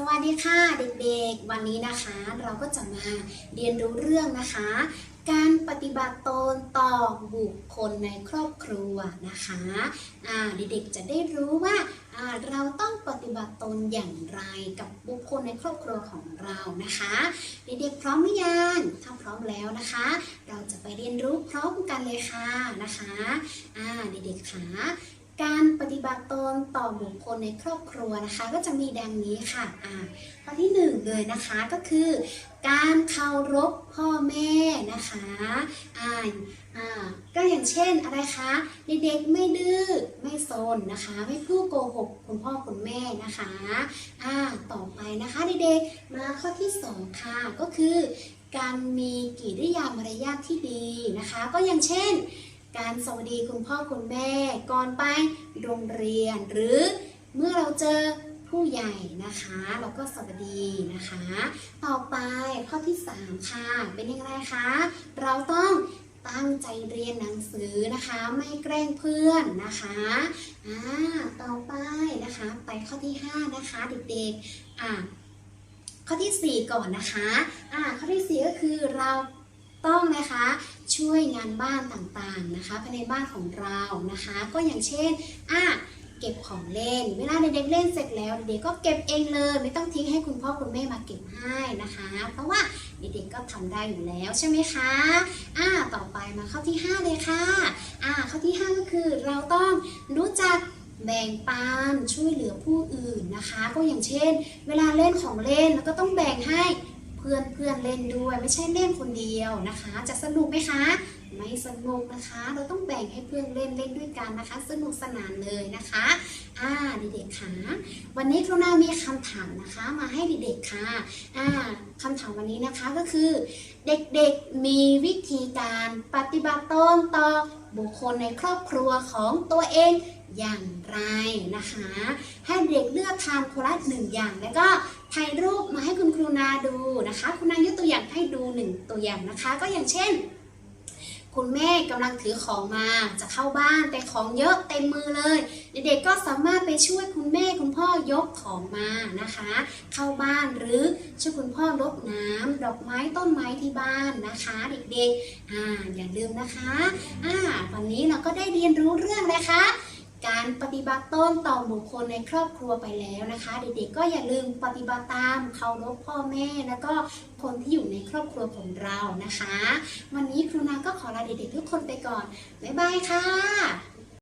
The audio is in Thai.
สวัสดีค่ะเด็กๆ วันนี้นะคะเราก็จะมาเรียนรู้เรื่องนะคะ การปฏิบัติตนต่อบุคคลในครอบครัวนะคะเด็กๆจะได้รู้ว่าเราต้องปฏิบัติตนอย่างไรกับบุคคลในครอบครัวของเรานะคะเด็กๆพร้อมหรือยังถ้าพร้อมแล้วนะคะ เราจะไปเรียนรู้พร้อมกันเลยค่ะนะคะเด็กๆค่ะ การปฏิบัติตนต่อบุคคลในครอบครัวนะคะ ก็จะมีดังนี้ค่ะอ่าข้อที่หนึ่งเลยนะคะก็คือ การเคารพพ่อแม่นะคะอ่าอ่าก็อย่างเช่นอะไรคะเด็กๆไม่ดื้อไม่ซนนะคะ ไม่พูดโกหกคุณพ่อคุณแม่นะคะอ่าต่อไปนะคะเด็กๆมาข้อที่สองค่ะก็คือ การมีกิริยามารยาทที่ดีนะคะ ก็อย่างเช่น การสวัสดีคุณพ่อคุณแม่ก่อนไปโรงเรียน หรือเมื่อเราเจอผู้ใหญ่นะคะเราก็สวัสดีนะคะ ต่อไปข้อที่ 3 ค่ะ เป็นยังไงคะ เราต้องตั้งใจเรียนหนังสือนะคะ ไม่แกล้งเพื่อนนะคะอ่าต่อไปนะคะ ไปข้อที่ 5 นะคะเด็กๆอ่าข้อทีสี่4 ก่อนนะคะอ่าข้อทีสี่ 4 ก็คือเราต้องนะคะ ช่วยงานบ้านต่างๆนะคะภายในบ้านของเรานะคะ ก็อย่างเช่นอ่าเก็บของเล่น เวลาเด็กๆเล่นเสร็จแล้วเด็กก็เก็บเองเลย ไม่ต้องทิ้งให้คุณพ่อคุณแม่มาเก็บให้นะคะ เพราะว่าเด็กๆก็ทำได้อยู่แล้วใช่ไหมคะอ่าต่อไปมาข้อที่ 5 เลยค่ะอ่าข้อที่ 5 ก็คือเราต้องรู้จักแบ่งปันช่วยเหลือผู้อื่นนะคะ ก็อย่างเช่น เวลาเล่นของเล่นแล้วก็ต้องแบ่งให้ พื่อนเพื่อนเล่นด้วย ไม่ใช่เล่นคนเดียวนะคะ จะสนุกไหมคะ ไม่สนุกนะคะ เราต้องแบ่งให้เพื่อนเล่นเล่นด้วยกันนะคะ สนุกสนานเลยนะคะอ่าเด็กๆค่ะวันนี้ครูนามีคำถามนะคะ มาให้เด็กๆค่ะอ่าคำถามวันนี้นะคะก็คือ เด็กๆมีวิธีการปฏิบัติตนต่อบุคคลในครอบครัวของตัวเองอย่างไรนะคะ ให้เด็กเลือกทานคนละหนึ่งอย่างแล้วก็ ถ่ายรูปมาให้คุณครูนาดูนะคะ คุณนายกตัวอย่างให้ดูหนึ่งตัวอย่างนะคะ ก็อย่างเช่น คุณแม่กำลังถือของมาจะเข้าบ้านแต่ของเยอะเต็มมือเลย เด็กๆก็สามารถไปช่วยคุณแม่คุณพ่อยกของมานะคะ เข้าบ้านหรือช่วยคุณพ่อรดน้ำดอกไม้ต้นไม้ที่บ้านนะคะ เด็กๆอ่าอย่าลืมนะคะอ่าวันนี้เราก็ได้เรียนรู้เรื่องนะคะารปฏิบัติต้นต่อบุคคลในครอบครัวไปแล้วนะคะ เด็กๆก็อย่าลืมปฏิบัติตามเคารพพ่อแม่ แล้วก็คนที่อยู่ในครอบครัวของเรานะคะ วันนี้ครูนาก็ขอลาเด็กๆทุกคนไปก่อนบ๊ายบายค่ะ